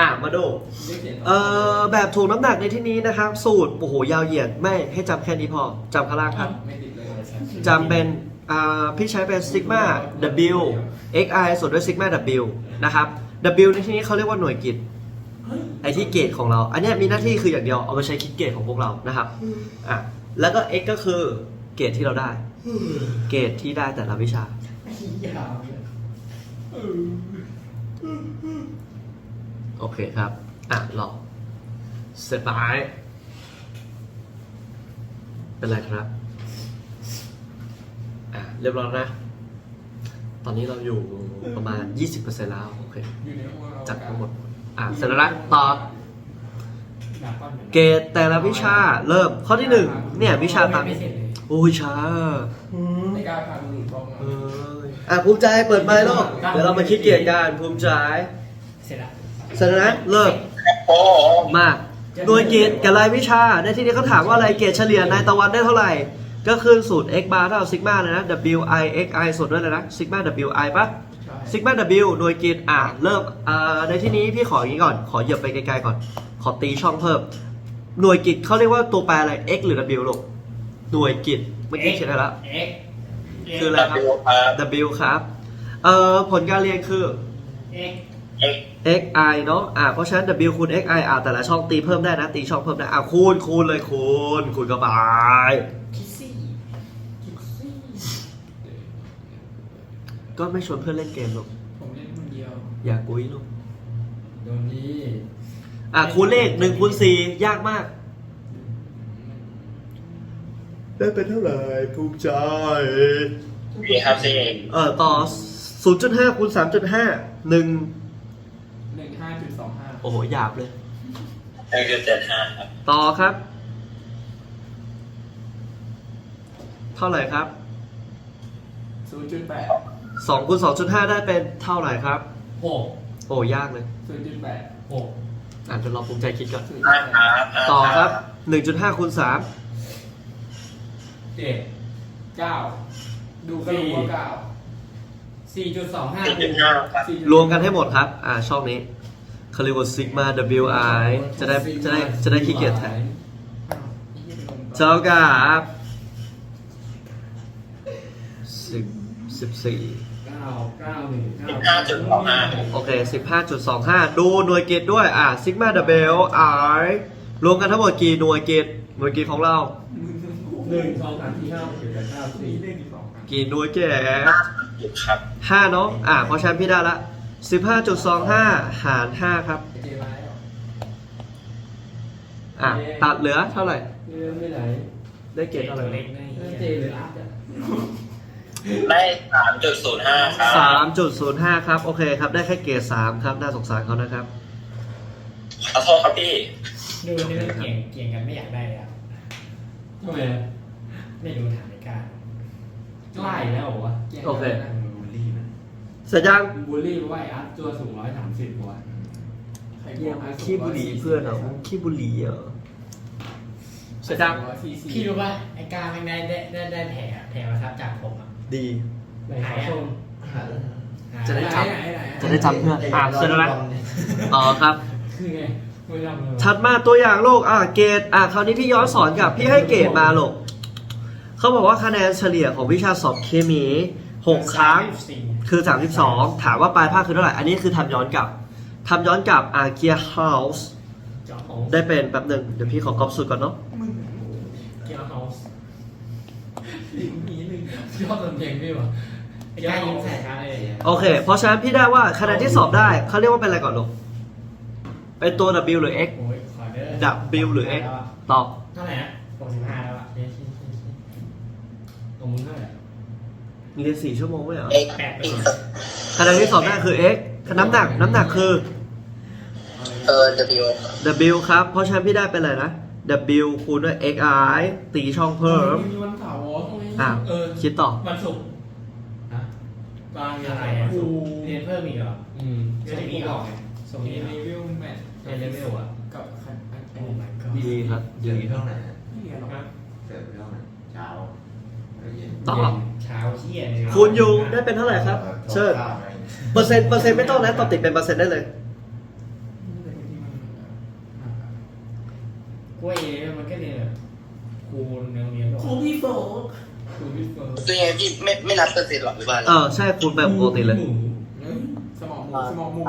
อะมาดูเอ่อแบบถ่วงน้ำหนักในที่นี้นะครับ สูตรโอ้โหยาวเหยียดไม่ให้จำแค่นี้พอจำข้างล่างครับจำเป็นอ่าพี่ใช้เป็นซิกมา W xi ส่วนด้วยซิกมา W นะครับ W ในที่นี้เขาเรียกว่าหน่วยกิจไอที่เกตของเรา อันนี้มีหน้าที่คืออย่างเดียวเอาไปใช้คิดเกตของพวกเรานะครับอะแล้วก็ x ก็คือเกตที่เราได้ เกตที่ได้แต่ละวิชายาว โอเคครับ อะรอเสร็จไปเป็นไรครับ อะเรียบร้อยแล้วนะ ตอนนี้เราอยู่ประมาณ 20%แล้ว โอเคอยู่ในห้องเราจัดทั้งหมด อะเสร็จแล้วนะต่อหนาก้อนหมือนนเกรดแต่ละวิชาเริ่มข้อที่หนึ่งเนี่ย วิชาตามไม่เสร็จเลยโอ้ยช้าไม่กล้าพาดูกล้องมา เอออะภูมิใจเปิดไมค์ลูกเดี๋ยวเรามาคิดเกรดกันภูมิใจ เสร็จละเสร็จแล้วนะเริ่มมาหน่วยเกรดกับรายวิชา ในที่นี้เขาถามว่าอะไรเกรดเฉลี่ยในตะวันได้เท่าไหร่ ก็คือสูตร x bar เท่ากับซิกมาเลยนะ w i x i ส่วนด้วยเลยนะซิกมา w i ปะใช่ซิกมา w หน่วยเกรดอะเริ่มอ่าในที่นี้พี่ขออย่างนี้ก่อน ขอเหยียบไปไกลๆก่อน ขอตีช่องเพิ่ม หน่วยกิจเขาเรียกว่าตัวแปรอะไร x หรือ w ลูกหน่วยกิจเมื่อกี้เขียนได้แล้ว x คืออะไรครับ w ครับเอ่อผลการเรียนคือ x x i เนาะอ่าเพราะฉะนั้น w คูณ x i อ่าแต่ละช่องตีเพิ่มได้นะ ตีช่องเพิ่มได้อ่าคูณคูณเลยคูณคูณเข้าไปคิดซี่คิดซี่ก็ไม่ชวนเพื่อนเล่นเกมหรอกผมเล่นคนเดียว อย่ากุ้ยลูกโดนดีอ่าคูณเลข1คูณ4ยากมาก ได้เป็นเท่าไหร่ภูมิใจมีครับสิเอ่อต่อ 0.5คูณ3.5 1หนึ่งห้าจุดส องห้าโอ้โหหยาบเลยหนึ่งจุดเจ็ดห้าครับต่อครับ เท่าไหร่ครับศูนย์จุดแปด2คูณ2.5ได้เป็นเท่าไหร่ครับ หกโอ้ยากเลย ศูนย์จุดแปดหกอ่านจนรอภูมิใจคิดก่อน ศูนย์ห้าจุดคแปรัดบห้าต่อครับ1.5คูณ3เจ็ดเก้าดูก็รู้ว่าเก้าสี่จุดสองห้าสี่จุดห้าครับ สี่จุดรวมกันให้หมดครับ อ่าช่องนี้ เขาเรียกว่าซิกมา WI จะได้จะได้จะได้ขี้เกียจแทนอ้าวนี่ยังลงต่อเจ้ากับสิบสิบสี่เก้าเก้าหนึ่งเก้าสิบห้าจุดสองห้าโอเคสิบห้าจุดสองห้าดูหน่วยเกตด้วย อ่าซิกมา WI รวมกันทั้งหมดกี่หน่วยเกตหน่วยเกตของเรา หนึ่งสองสามสี่ห้าหกเจ็ดแปดเก้าสิบเล่นอีกสองครั้งกี่หน่วยเกตจุดครับห้าเนาะ อ่าเพราะฉะนั้นพี่ได้ละ สิบห้าจุดสองห้าหารห้าครับเจร้ายเหรออ่าตัดเหลือเท่าไหร่ เรื่องไม่ไหนได้เกตเท่าไหร่เล็กนะเจหรืออาร์ตอะได้สามจุดศูนย์ห้าครับสามจุดศูนย์ห้าครับ โอเคครับ ได้แค่เกตสามครับ น่าสงสารเขานะครับ ขอโทษครับพี่ ดูนี่มันเก่งเก่งกันไม่อยากได้เลยอะทำไมอะไม่รู้ถามไม่กล้าใกล้แล้วเหรอวะแกล้งโอเคนะบูลลี่มัน เสร็จยังบูลลี่เพราะว่าไอ้อาร์ตตัวสูงร้อยสามสิบกว่าใครเยี่ยมบกขี้บุหรี่เพื่อนเหรอขี้บุหรี่เหรอเสร็จยังร้อยสี่สิบพี่รู้ป่ะไอ้กล้าแม่งได้ได้ได้ได้แผลอะแผลประทับจากผมอะดี ไหนขอชมจะได้ไหนจำไหนไหนจะได้จำเพื่อน อ่าเสร็จแล้วนะ ต่อครับ คือไงไม่ทำเลยถัดมาตัวอย่างโลกอ่าเกรดอ่าคราวนี้พี่ย้อนสอนกับพี่ให้เกรดมาโลกเขาบอกว่าคะแนนเฉลี่ยของวิชาสอบเคมี 6ครั้งคือ 32 ถามว่าปลายภาคคือเท่าไหร่ อันนี้คือทำย้อนกลับทำย้อนกลับอาเกียเฮาส์จอมได้เป็นแป๊บหนึ่งเดี๋ยวพี่ขอกรอบสูตรก่อนเนาะเกียร์เฮาส์ลิ้นนี้หนึ่งชอบเพลงพี่วะไอ้กล้ายิ้มใส่ช้าเลยโอเค เพราะฉะนั้นพี่ได้ว่าคะแนนที่สอบได้เขาเรียกว่าเป็นอะไรก่อนลูกเป็นตัว W หรือ X โอ้ยขอเด้อ W หรือ X ตอบเท่าไหร่นะหกสิบห้าแล้วอะเฮ้ยตรงมึงเท่าไหร่ เรียนสี่ชั่วโมงไม่เหรอเอ็กแปดไปอีกก่อน คะแนนที่สอบได้คือ x น้ำหนักน้ำหนักคือ เออ W w ครับ เพราะฉะนั้นพี่ได้เป็นอะไรนะ w คูณด้วย xi ตีช่องเพิ่ม มีวันเสาร์ทำไมอะ เออคิดต่อ วันศุกร์ฮะบางอย่าอะไรงอะครูเรียนเพิ่มอีกเหรออืมเรียนนี้ออกไงส่งมีนี้รีวิวแมทเรียนเลเวลอะกับใครอันโอ้ my god ดีครับ เดืดีอนเท่าไหร่ไม่เรียนหรอกเกิดเท่าไหร่เช้าหรือเย็น ต่อ เช้าเที่ยงคูณยูได้เป็นเท่าไหร่ครับ เชิญเปอร์เซ็นต์เปอร์เซ็นต์ไม่ต้องนะตอบติดเป็นเปอร์เซ็นต์ได้เลย กล้วยมันก็เนี่ยคูณเนวเนี้ยคูณพี่โฟกคูณพี่โฟตัวยังไงพี่ไม่ไม่นับเปอร์เซ็นต์หรอกหรือว่าเออใช่คูณแบบปกติเลยสมองหมูสมองหมู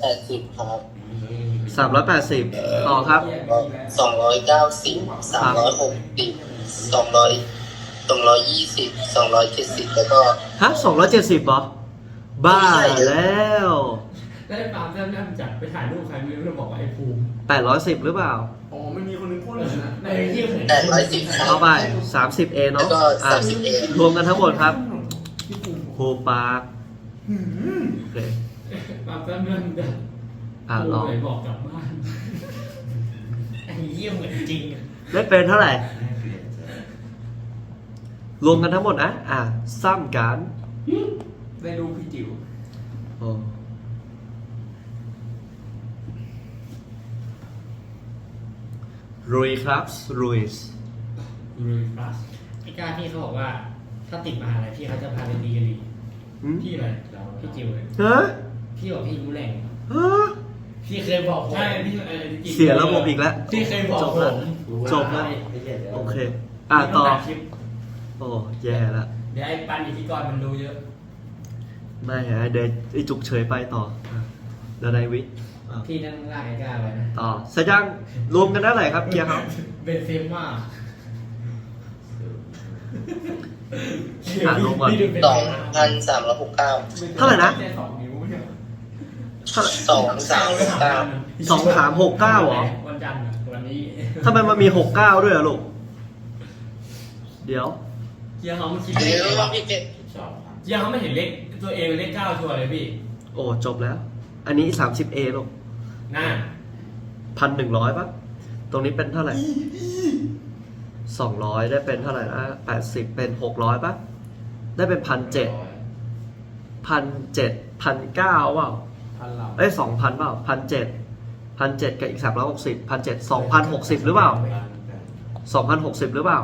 แปดสิบครับสามร้อยแปดสิบต่อครับสองร้อยเก้าสิบสามร้อยหกสิบสองร้อย สองร้อยยี่สิบสองร้อยเจ็ดสิบแล้วก็ฮะสองร้อยเจ็ดสิบเหรอบ้าแล้วได้ปาล์มแซ่บแซ่บจัดไปถ่ายรูปใครไม่รู้แล้วบอกว่าไอ้ภูมิแปดร้อยสิบหรือเปล่า อ๋อมันมีคนนึงพูดเลยนะไอ้ที่เห็นแปดร้อยสิบครัเอาบ ไปสามสิบเอแล้วเนาะก็อะสามสิบเอ็ดรวมกันทั้งหมดครับพี่ภูมิโคปาร์คหืมโอเคปาล์มแซ่บแซ่บจัดอะลองภูมิเลยบอกกลับบ้านไอ้เยี่ยมเหมือนจริงอะได้เป็นเท่าไหร่ แม่เปลี่ยนใจ รวมกันทั้งหมดนะอะซ้ำกันได้ดูพี่จิ๋วโอ้รุยครับรุยส์รูยพลัสไอ้กล้าพี่เขาบอกว่า ถ้าติดมหาลัยพี่เขาจะพาไปดีกันดีหืมพี่อะไรพี่จิวเลยฮะพี่บอกพี่รู้แหล่งฮะพี่เคยบอกผมใช่พี่เออพี่จิวเสียระบบอีกแล้ว พี่เคยบอกจบผละ มจบละไม่เปลี่ยนใจโอเค อะต่อพี่งดคลิป โอ้แย่ละเดี๋ยวไอ้ปันอิทธิกรมันดูเยอะ ไม่ฮะเดี๋ยวไอจุกเฉยไปต่ออะเดี๋ยวนายวิอะพี่นั่งลากไอ้กล้าไว้นะ ต่อเสร็จยังรวมกันได้เท่าไหร่ครับเกียร์ครับ เบนเซม่าอะลงก่อนพี่ดูเบนสเซองม่าพันสามร้อยหกเก้าเท่าไหร่นะแค่สองนิ้วไม่ใช่เหรอเท่าไหร่ สองสามหกเก้าสองสามหกเก้าเหรอ วันจันทร์อะวันนี้ ทำไมมันมีหกเก้าด้วยอะลูก เดี๋ยว เกียร์เขามันคิดหเลรืขอว่าพี่เจ็ดเกียร์เขาไม่เห็นเลขตัวเองเป็นเลขเก้าชัวร์เลยพี่โอ้จบแล้ว อันนี้ 30A ลูกน่าพันหนึ่งร้อยปะตรงนี้เป็นเท่าไหร่สองร้อยได้เป็นเท่าไหร่นะแปดสิบเป็นหกร้อยปะได้เป็นพันเจ็ดพันเจ็ดพันเก้าเปล่าพันเราเอ้ยสองพันเปล่าพันเจ็ดพันเจ็ดกับอีกสามร้อยหกสิบพันเจ็ดสองพันหกสิบหรือเปล่าสองพันหกสิบหรือเปล่า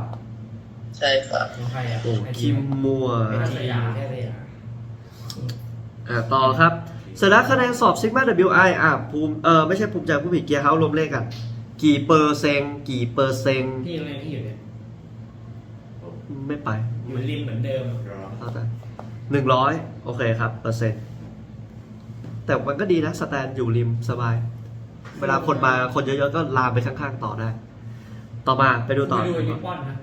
ใช่ครับของใครอะโอ้คิมมัวแค่สยามแค่สยามอ่าต่อครับเสร็จแล้วคะแนนสอบ Sigma WI อะภูมิเออไม่ใช่ภูมิใจผู้ผิดเกียร์เฮารวมเลขกัน กี่เปอร์เซ็นต์กี่เปอร์เซ็นต์พี่โรงเรียนที่อยู่เนี่ยไม่ไปอยู่ริมเหมือนเดิมเข้าใจหนึ่งร้อยโอเคครับ เปอร์เซ็นต์ แต่มันก็ดีนะ สแตนอยู่ริมสบาย เวลาคนมาคนเยอะๆ ก็ลามไปข้างๆ ต่อได้ ต่อมาไปดูต่อ ไปดูนิปปอนนะ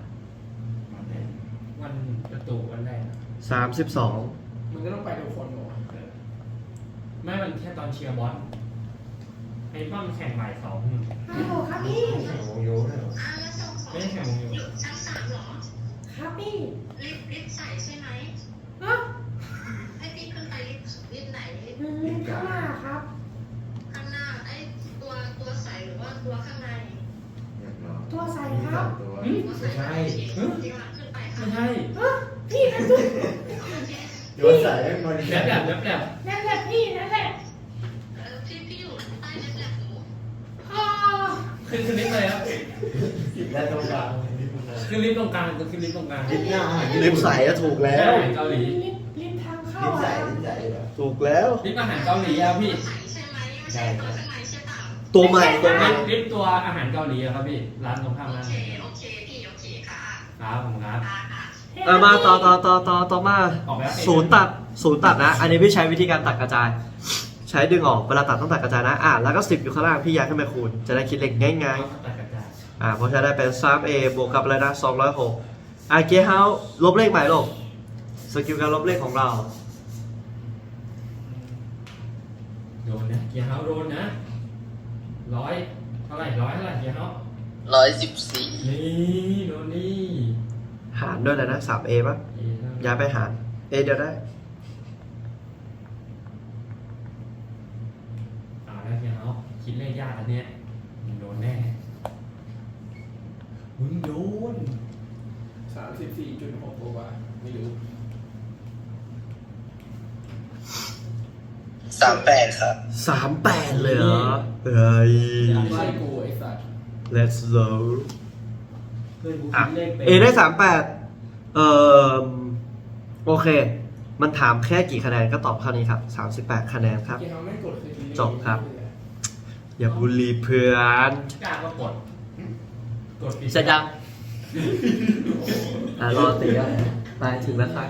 วันประตูวันแรกอะ สามสิบสองมันก็ต้องไปทุกคนเหรอไม่มันแค่ตอนเชียร์บอลไอ้ป้อมนแข่งบ่ายสองฮัลโหลครับพี่โอ้โหโยนเลยเหรอไม่ได้แข่งวงอยู่ชั้นสามเหรอครับพี่ลิฟต์ลิฟต์ใส่ใช่ไหมฮะให้พี่ขึ้นไปลิฟต์ลิฟต์ไหนลิฟต์อืมข้างหน้าครับข้างหน้าไอ้ตัวตัวใสหรือว่าตัวข้างในเรียบร้อยตัวใสครับตัวตัวใสไม่ใช่ที่ว่าขึ้นไปค่ะไม่ใช่ฮะพี่นั่น คือโอเคโยนใส่ให้มันแบบแบบแบบแบบนั่นแหละพี่นั่นแหละเออพี่พี่อยู่ใต้ลิฟต์แหละหนูอ่าขึ้นขึ้นลิฟต์เลยครับและตรงกลางขึ้นลิฟต์ตรงกลางก็ขึ้นลิฟต์ตรงกลางลิฟต์หน้าลิฟต์ใสอะถูกแล้วเกาหลีลิฟต์ลิฟต์ทางเข้าลิฟต์ใส่อะลิฟต์ใส่เหรอถูกแล้วลิฟต์อาหารเกาหลีอะพี่ใสใช่ไหมไม่ใช่ตัวข้างในใช่เปล่าตัวใหม่ตัวใหม่ลิฟต์ตัวอาหารเกาหลีอะครับพี่ร้านตรงข้ามโอร้านเคโอเคพี่โอเคค่ะครับผมครับ ค่ะค่ะเอามาต่อต่อต่อต่อต่อมาออกแล้ว ศูนย์ตัดศูนย์ตัดนะ อันนี้พี่ใช้วิธีการตัดกระจาย ใช้ดึงออกเวลาตัดต้องตัดกระจายนะอ่าแล้วก็สิบอยู่ข้างล่างพี่ย้ายขึ้นไปคูณจะได้คิดเลขง่ายตัดกระจายๆอ่าเพราะใช้ได้เป็น 3A บวกกับอะไรนะ206อ่าเกียร์เฮาลบเลขใหม่ลงสกิลการลบเลขของเรา โดนนะเกียร์เฮาโดนนะร้อยเท่าไหร่ร้อยเท่าไหร่เกียร์เฮาร้อยสิบสี่นี่โดนนี่ หารด้วยเลยนะ 3A ป่ะเอ๊ะแล้วย้ายไปหาร A เดียวได้เอาแล้วเกียร์เฮาคิดเลขยากอันเนี้ยมึงโดนแน่ มึงโดนสามสิบสี่จุดหกกว่าไม่รู้สามแปดครับ38เลยเหรอเฮ้ยไม่ใช่กูไอ้สัตว์ let's go เพื่ อนกูอะคิดเลขเป็น A ได้38เอ่อโอเค มันถามแค่กี่คะแนนก็ตอบเท่านี้ครับ38คะแนนครับเกมเราไม่กดเคยจบครับ อย่าบูลลีเพื่อนกล้าก็กดกดปิดเสร็จยังอะรอตีอะไปถึงแล้วครับ